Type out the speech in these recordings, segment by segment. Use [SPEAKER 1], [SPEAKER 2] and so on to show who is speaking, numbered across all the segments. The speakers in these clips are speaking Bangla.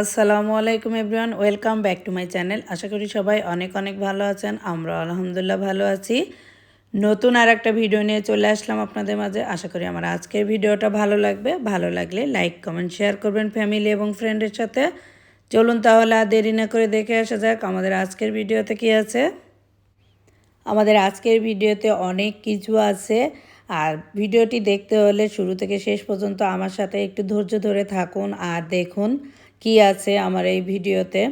[SPEAKER 1] আসসালামু আলাইকুম everyone, welcome back to my channel. আশা করি সবাই অনেক অনেক ভালো আছেন আমরা আলহামদুলিল্লাহ ভালো আছি। নতুন আর একটা ভিডিও নিয়ে চলে আসলাম আপনাদের মাঝে। আশা করি আমার আজকের ভিডিওটা ভালো লাগবে। ভালো লাগলে লাইক, কমেন্ট, শেয়ার করবেন ফ্যামিলি এবং ফ্রেন্ডের সাথে। চলুন তাহলে আর দেরি না করে দেখে আসা যাক আমাদের আজকের ভিডিওতে কী আছে। আমাদের আজকের ভিডিওতে অনেক কিছু আছে। আর ভিডিওটি দেখতে হলে শুরু থেকে শেষ পর্যন্ত আমার সাথে একটু ধৈর্য ধরে থাকুন আর দেখুন। কি আছে আমার এই ভিডিওতে?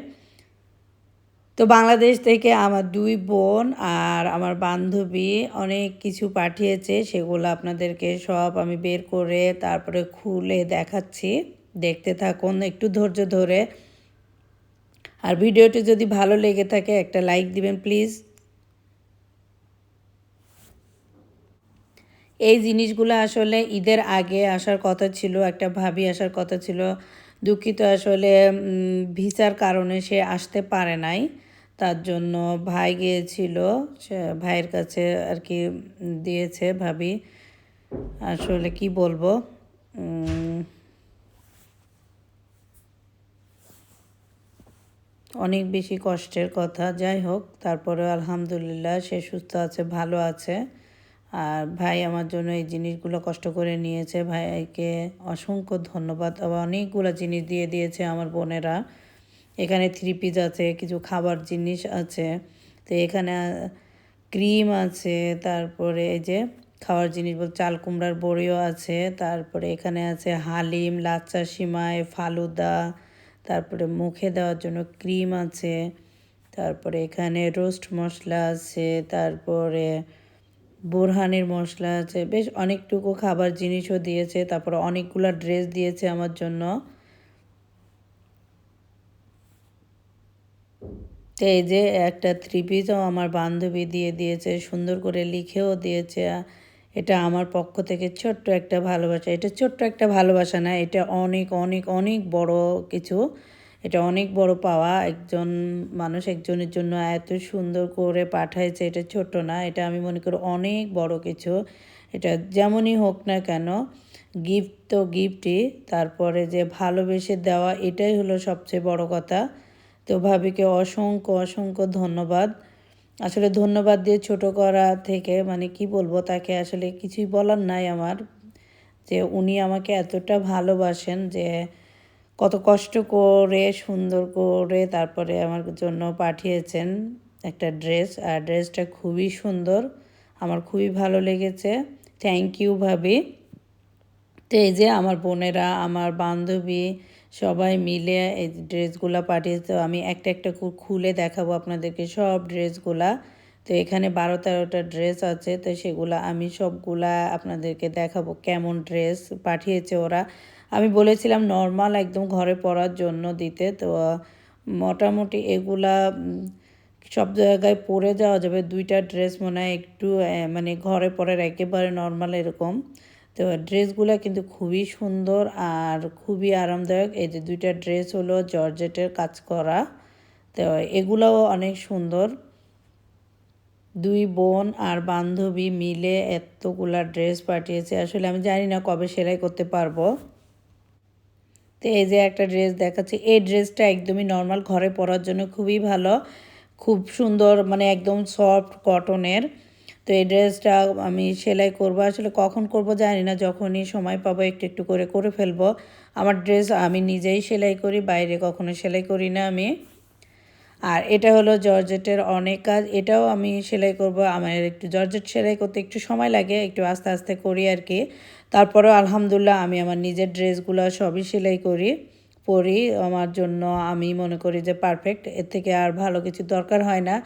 [SPEAKER 1] তো বাংলাদেশ থেকে আমার দুই বোন আর আমার বান্ধবী অনেক কিছু পাঠিয়েছে, সেগুলো আপনাদেরকে সব আমি বের করে তারপরে খুলে দেখাচ্ছি। দেখতে থাকুন, একটু ধৈর্য ধরে। আর ভিডিওটি যদি ভালো লেগে থাকে, একটা লাইক দিবেন, প্লিজ। এই জিনিসগুলো আসলে ঈদের আগে আসার কথা ছিল, একটা ভাবি আসার কথা ছিল। দুঃখিত আসলে ভিসার কারণে সে আসতে পারে নাই। তার জন্য ভাই গিয়েছিল ভাইয়ের কাছে আর কি দিয়েছে ভাবি। আসলে কি বলব অনেক বেশি কষ্টের কথা। যাই হোক তারপরে আলহামদুলিল্লাহ সে সুস্থ আছে, ভালো আছে। আর ভাই আমার জন্য এই জিনিসগুলো কষ্ট করে নিয়েছে। ভাইকে অসংখ্য ধন্যবাদ। আবার অনেকগুলো জিনিস দিয়ে দিয়েছে আমার বোনেরা। এখানে থ্রি পিস আছে, কিছু খাবার জিনিস আছে। তো এখানে ক্রিম আছে, তারপরে এই যে খাওয়ার জিনিস বল, চাল কুমড়ার বড়িও আছে। তারপরে এখানে আছে হালিম, লাচ্চা, সিমাই, ফালুদা। তারপরে মুখে দেওয়ার জন্য ক্রিম আছে। তারপরে এখানে রোস্ট মশলা আছে। তারপরে বোরহানের মশলা আছে, বেশ অনেকটুকু খাবার জিনিসও দিয়েছে, তারপরে অনেকগুলো ড্রেস দিয়েছে আমার জন্য। এই যে একটা থ্রি পিসও আমার বান্ধবী দিয়ে দিয়েছে, সুন্দর করে লিখেও দিয়েছে। এটা আমার পক্ষ থেকে ছোট্ট একটা ভালোবাসা, এটা ছোট্ট একটা ভালোবাসা না, এটা অনেক অনেক অনেক বড় কিছু। এটা অনেক বড় পাওয়া। একজন মানুষ একজনের জন্য এত সুন্দর করে পাঠাইছে, এটা ছোট না, এটা আমি মনে করি অনেক বড় কিছু। এটা যেমনই হোক না কেন গিফট তো গিফটই তারপরে যে ভালোবেসে দেওয়া, এটাই হলো সবচেয়ে বড় কথা। তো ভাবিকে অসংখ্য অসংখ্য ধন্যবাদ। আসলে ধন্যবাদ দিয়ে ছোট করা থেকে মানে কি বলব, তাকে আসলে কিছুই বলার নাই আমার। যে উনি আমাকে এতটা ভালোবাসেন যে কত কষ্ট করে, সুন্দর করে তারপরে আমার জন্য পাঠিয়েছেন একটা ড্রেস। আর ড্রেসটা খুবই সুন্দর, আমার খুবই ভালো লেগেছে। থ্যাংক ইউ ভাবি। তো এই যে আমার বোনেরা, আমার বান্ধবী সবাই মিলে এই ড্রেসগুলো পাঠিয়েছে। আমি একটা একটা খুলে দেখাবো আপনাদেরকে সব ড্রেসগুলা। তো এখানে বারো তেরোটা ড্রেস আছে, তো সেগুলো আমি সবগুলা আপনাদেরকে দেখাবো কেমন ড্রেস পাঠিয়েছে ওরা। আমি বলেছিলাম নর্মাল একদম ঘরে পরার জন্য দিতে, তো, মোটামুটি এগুলা সব জায়গায় পরে যাওয়া যাবে। দুইটা ড্রেস মনে হয় একটু মানে ঘরে পরার একেবারে নর্মাল এরকম। তো ড্রেসগুলো কিন্তু খুবই সুন্দর আর খুবই আরামদায়ক। এই যে দুইটা ড্রেস হলো জর্জেটের কাজ করা, তো এগুলোও অনেক সুন্দর। দুই বোন আর বান্ধবী মিলে এতগুলা ড্রেস পাঠিয়েছে। আসলে আমি জানি না কবে সেলাই করতে পারব। তো এই যে একটা ড্রেস দেখাচ্ছি, এই ড্রেসটা একদমই নর্মাল ঘরে পরার জন্য খুবই ভালো। খুব সুন্দর মানে একদম সফট কটনের তো এই ড্রেসটা আমি সেলাই করব। আসলে কখন করব জানি না, যখনই সময় পাবো একটু একটু করে করে ফেলব। আমার ড্রেস আমি নিজেই সেলাই করি, বাইরে কখনো সেলাই করি না আমি। আর এটা হলো জর্জেটের অনেক কাজ। এটাও আমি সেলাই করব, আমার একটু জর্জেট সেলাই করতে একটু সময় লাগে, একটু আস্তে আস্তে করি আর কি। তারপরেও আলহামদুলিল্লাহ আমি আমার নিজের ড্রেসগুলো সবই সেলাই করি, পরি। আমার জন্য আমি মনে করি যে পারফেক্ট এর থেকে আর ভালো কিছু দরকার হয় না।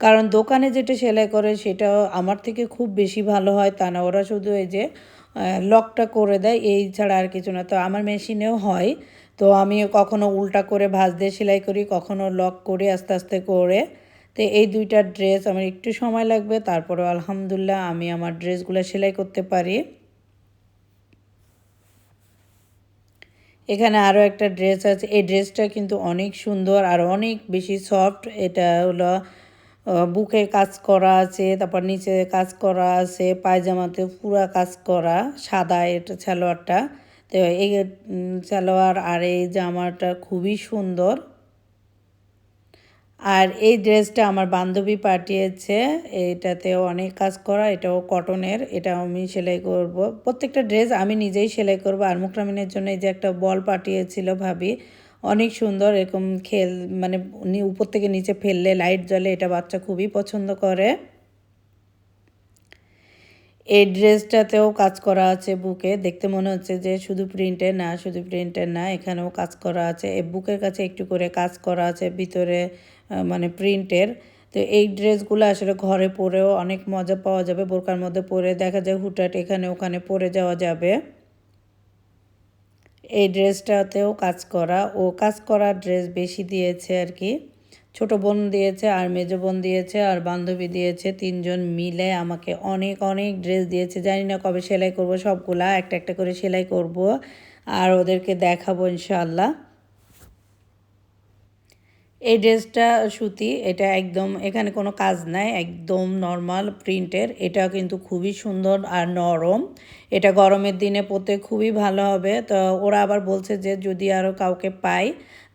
[SPEAKER 1] কারণ দোকানে যেটা সেলাই করে সেটাও আমার থেকে খুব বেশি ভালো হয় তা না, ওরা শুধু এই যে লকটা করে দেয়, এই ছাড়া আর কিছু না। তো আমার মেশিনেও হয়। তো আমি কখনো উল্টা করে ভাঁজ দিয়ে সেলাই করি, কখনো লক করে আস্তে আস্তে করে। তো এই দুইটা ড্রেস আমার একটু সময় লাগবে তারপরে আলহামদুলিল্লাহ আমি আমার ড্রেসগুলো সেলাই করতে পারি। এখানে আরও একটা ড্রেস আছে, এই ড্রেসটা কিন্তু অনেক সুন্দর আর অনেক বেশি সফট। এটা হলো বুকে কাজ করা আছে, তারপর নিচে কাজ করা আছে পায়জামাতে পুরা কাজ করা, সাদা এটা সালোয়ারটা। তো এই সালোয়ার আর এই জামাটা খুবই সুন্দর। আর এই ড্রেসটা আমার বান্ধবী পাঠিয়েছে এটাতেও অনেক কাজ করা, এটাও কটনের এটা আমি সেলাই করব। প্রত্যেকটা ড্রেস আমি নিজেই সেলাই করব। আর মুকরামিনের জন্য এই যে একটা বল পাঠিয়েছিল ভাবি, অনেক সুন্দর, এরকম খেল মানে উপর থেকে নিচে ফেললে লাইট জ্বলে, এটা বাচ্চা খুবই পছন্দ করে। এই ড্রেসটাতেও কাজ করা আছে বুকে। দেখতে মনে হচ্ছে যে শুধু প্রিন্টের না, শুধু প্রিন্টের না, এখানেও কাজ করা আছে। এই বুকের কাছে একটু করে কাজ করা আছে, ভিতরে মানে প্রিন্টের তো এই ড্রেসগুলো আসলে ঘরে পরেও অনেক মজা পাওয়া যাবে, বোরকার মধ্যে পরে দেখা যায় হুটহাট এখানে ওখানে পরে যাওয়া যাবে। এই ড্রেসটাতেও কাজ করা, ও কাজ করা ড্রেস বেশি দিয়েছে আর কি। ছোট বোন দিয়েছে, আর মেজো বোন দিয়েছে, আর বান্ধবী দিয়েছে, তিনজন মিলে আমাকে অনেক অনেক ড্রেস দিয়েছে। জানি না কবে সেলাই করব, সবগুলা একটা একটা করে সেলাই করব, আর ওদেরকে দেখাবো ইনশাআল্লাহ। এই ড্রেসটা সুতি, এটা একদম, এখানে কোনো কাজ নাই, একদম নর্মাল প্রিন্টের এটা কিন্তু খুবই সুন্দর আর নরম। এটা গরমের দিনে পরতে খুবই ভালো হবে। তো ওরা আবার বলছে যে যদি আরও কাউকে পাই,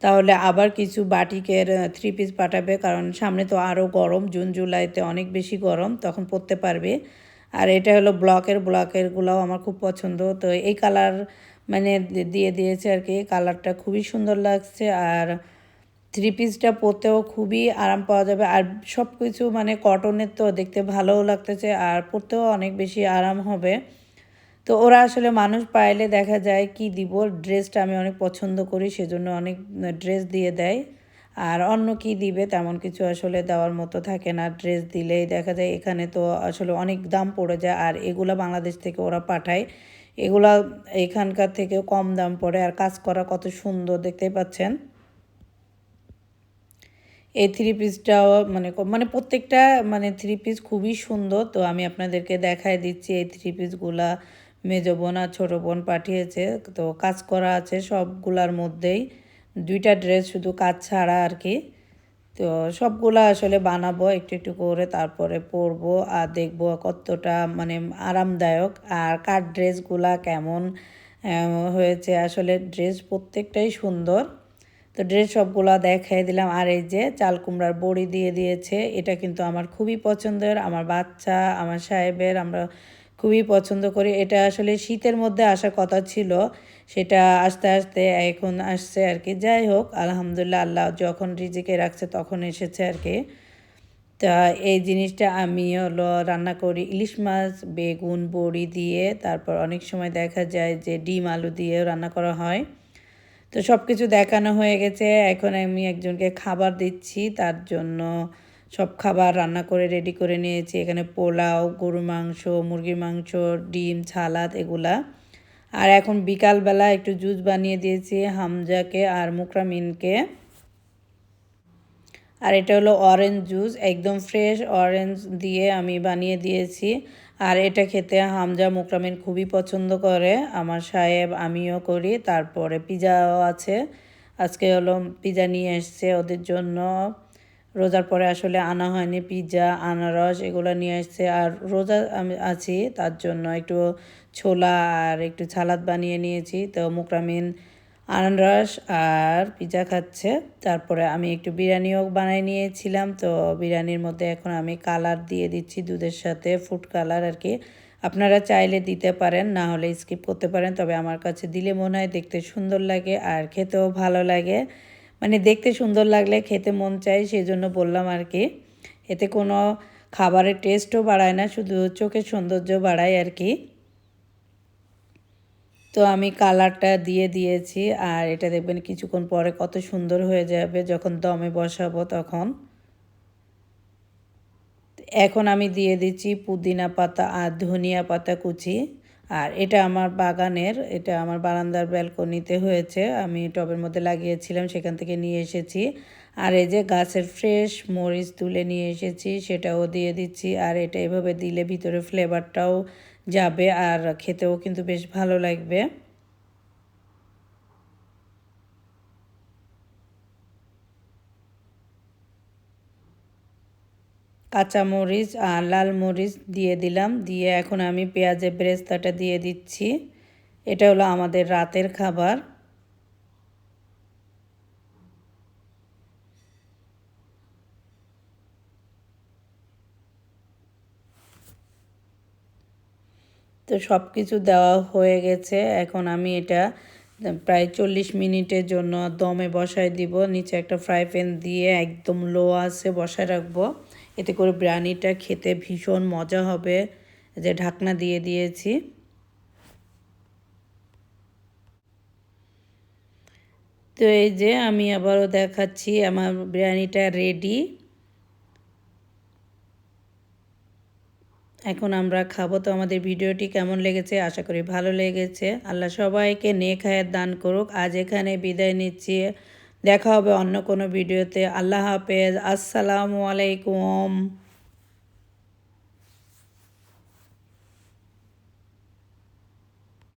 [SPEAKER 1] তাহলে আবার কিছু বাটিকের থ্রি পিস পাঠাবে। কারণ সামনে তো আরও গরম, জুন, জুলাইতে অনেক বেশি গরম, তখন পরতে পারবে। আর এটা হলো ব্লকের, ব্লকেরগুলোও আমার খুব পছন্দ। তো এই কালার মানে দিয়ে দিয়েছে আর কি কালারটা খুবই সুন্দর লাগছে। আর থ্রি পিসটা পরতেও খুবই আরাম পাওয়া যাবে। আর সব কিছু মানে কটনের তো দেখতে ভালোও লাগতেছে আর পরতেও অনেক বেশি আরাম হবে। তো ওরা আসলে মানুষ পাইলে দেখা যায় কি দিব ড্রেসটা আমি অনেক পছন্দ করি, সেজন্য অনেক ড্রেস দিয়ে দেয়। আর অন্য কি দিবে তেমন কিছু আসলে দেওয়ার মতো থাকে না। ড্রেস দিলেই দেখা যায় এখানে তো আসলে অনেক দাম পড়ে যায় আর এগুলা বাংলাদেশ থেকে ওরা পাঠায়। এগুলা এখানকার থেকে কম দাম পড়ে আর কাজ করা কত সুন্দর, দেখতেই পাচ্ছেন। এই থ্রি পিসটাও মানে মানে প্রত্যেকটা মানে থ্রি পিস খুবই সুন্দর। তো আমি আপনাদেরকে দেখাই দিচ্ছি এই থ্রি পিসগুলা মেজো বোন আর ছোটো বোন পাঠিয়েছে। তো কাজ করা আছে সবগুলার মধ্যেই। দুইটা ড্রেস শুধু কাজ ছাড়া আর কি। তো সবগুলা আসলে বানাবো, একটু একটু করে তারপরে পরবো আর দেখব কতটা মানে আরামদায়ক। আর কার ড্রেসগুলা কেমন হয়েছে। আসলে ড্রেস প্রত্যেকটাই সুন্দর। তো ড্রেস সবগুলো দেখাই দিলাম। আর এই যে চাল কুমড়ার বড়ি দিয়ে দিয়েছে, এটা কিন্তু আমার খুবই পছন্দের। আমার বাচ্চা, আমার সাহেবের, আমরা খুবই পছন্দ করি। এটা আসলে শীতের মধ্যে আসার কথা ছিল, সেটা আস্তে আস্তে এখন আসছে আর কি। যাই হোক, আলহামদুলিল্লাহ আল্লাহ যখন রিজিকে রাখছে তখন এসেছে আর কি। তা এই জিনিসটা আমি হলো রান্না করি। ইলিশ মাছ, বেগুন, বড়ি দিয়ে, তারপর অনেক সময় দেখা যায় যে ডিম, আলু দিয়েও রান্না করা হয়। তো সব কিছু দেখানো হয়ে গেছে। এখন আমি একজনকে খাবার দিচ্ছি। তার জন্য সব খাবার রান্না করে রেডি করে নিয়েছি। এখানে পোলাও গরু মাংস, মুরগির মাংস, ডিম ছালাদ এগুলা। আর এখন বিকালবেলা একটু জুস বানিয়ে দিয়েছি হামজাকে আর মুকরামিনকে। আর এটা হলো অরেঞ্জ জুস একদম ফ্রেশ অরেঞ্জ দিয়ে আমি বানিয়ে দিয়েছি। আর এটা খেতে হামজা মুকরামিন খুবই পছন্দ করে। আমার সাহেব, আমিও করি। তারপরে পিজাও আছে। আজকে হলো পিজা নিয়ে এসছে ওদের জন্য। রোজার পরে আসলে আনা হয়নি পিৎজা আনারস এগুলো নিয়ে এসছে। আর রোজা আমি আছি, তার জন্য একটু ছোলা আর একটু ছালাদ বানিয়ে নিয়েছি। তো মুকরামিন আনারস আর পিজা খাচ্ছে। তারপরে আমি একটু বিরিয়ানিও বানিয়ে নিয়েছিলাম। তো বিরিয়ানির মধ্যে এখন আমি কালার দিয়ে দিচ্ছি দুধের সাথে ফুড কালার আর কি। আপনারা চাইলে দিতে পারেন, না হলে স্কিপ করতে পারেন। তবে আমার কাছে দিলে মনে হয় দেখতে সুন্দর লাগে আর খেতেও ভালো লাগে। মানে দেখতে সুন্দর লাগলে খেতে মন চায় সেই জন্য বললাম আর কি। এতে কোনো খাবারের টেস্টও বাড়ায় না, শুধু চোখের সৌন্দর্য বাড়ায় আর কি। তো আমি কালারটা দিয়ে দিয়েছি আর এটা দেখবেন কিছুক্ষণ পরে কত সুন্দর হয়ে যাবে যখন দমে বসাবো তখন। এখন আমি দিয়ে দিচ্ছি পুদিনা পাতা আর ধনিয়া পাতা কুচি। আর এটা আমার বাগানের, এটা আমার বারান্দার ব্যালকনিতে হয়েছে। আমি টবের মধ্যে লাগিয়েছিলাম, সেখান থেকে নিয়ে এসেছি। আর এই যে গাছের ফ্রেশ মরিচ তুলে নিয়ে এসেছি, সেটাও দিয়ে দিচ্ছি। আর এটা এভাবে দিলে ভিতরে ফ্লেভারটাও যাবে আর খেতেও কিন্তু বেশ ভালো লাগবে। কাঁচা মরিচ আর লাল মরিচ দিয়ে দিলাম, দিয়ে এখন আমি পেঁয়াজের ব্রেস্তাটা দিয়ে দিচ্ছি। এটা হলো আমাদের রাতের খাবার। তো সব কিছু দেওয়া হয়ে গেছে। এখন আমি এটা প্রায় চল্লিশ মিনিটের জন্য দমে বসায় দিব। নিচে একটা ফ্রাই প্যান দিয়ে একদম লো আছে বসায় রাখব। এতে করে বিরিয়ানিটা খেতে ভীষণ মজা হবে। যে ঢাকনা দিয়ে দিয়েছি। তো এই যে আমি আবারও দেখাচ্ছি, আমার বিরিয়ানিটা রেডি এখন আমরা খাব। তো আমাদের ভিডিওটি কেমন লেগেছে? আশা করি ভালো লেগেছে। আল্লাহ সবাইকে নেক হায়াত দান করুক। আজ এখানে বিদায় নিচ্ছি। দেখা হবে অন্য কোনো ভিডিওতে। আল্লাহ হাফেজ। আসসালামু আলাইকুম।